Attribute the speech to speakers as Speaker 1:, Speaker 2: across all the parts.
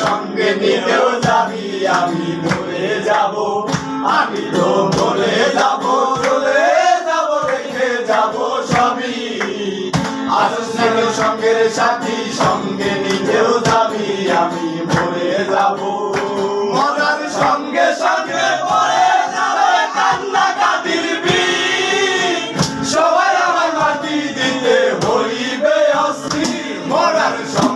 Speaker 1: সঙ্গে যাবি, আমি যাব, আমি তো মরে যাব, চলে যাব, রেখে যাব সবই। আসিস থেকে সাথী, সঙ্গে নিতেও যাবি, আমি মরে যাব। Bora!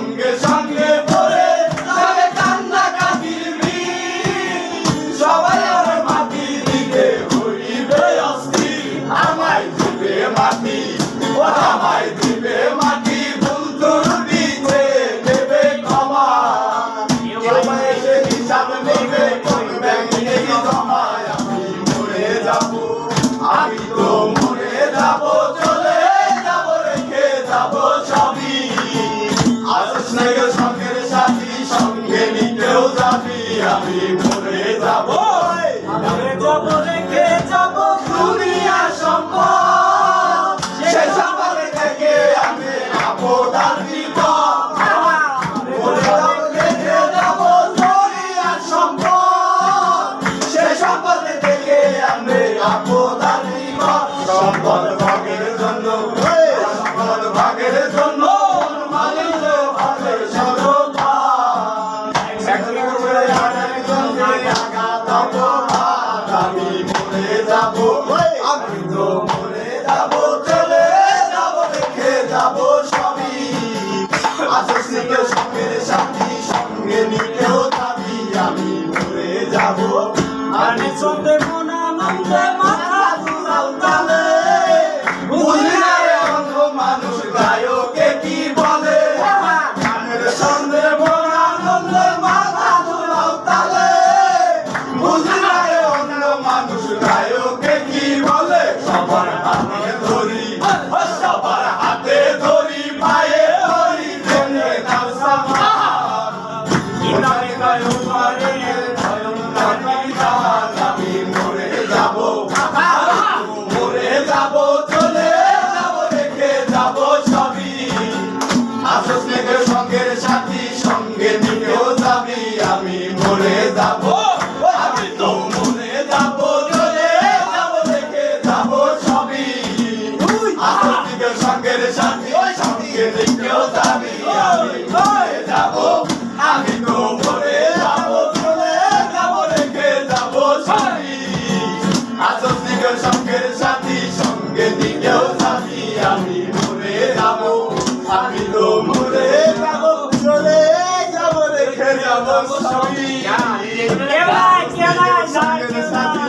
Speaker 1: মরে যাব। মরে যাব, রেখে যাব দুনিয়া সম্পদ। সে সম্পদ থেকে আমি আপদার বিপদ মরে যাব, রেখে যাব দুনিয়া সম্পদ। সে সম্পদ থেকে আমি আপদার বিপদ সম্পদ
Speaker 2: চন্দে মন আনন্দে মাথা দুলাল তালে।
Speaker 1: বুঝলি না অন্ধ মানুষ গায়কে কি বলে? গানের সন্ধে কেউ সঙ্গের সাথী, ওই সঙ্গে কেউ যাবি আমি ভয়ে যাব। আমি তো ভরে যাব, চলে যাব, রেখে যাব সারি আসল দিকের সঙ্গের সাথী সঙ্গে দিকেও যাবি আমি ভরে যাব। আমি তো ভরে যাব, চলে যাব, রেখে যাব সারি সঙ্গের সাথী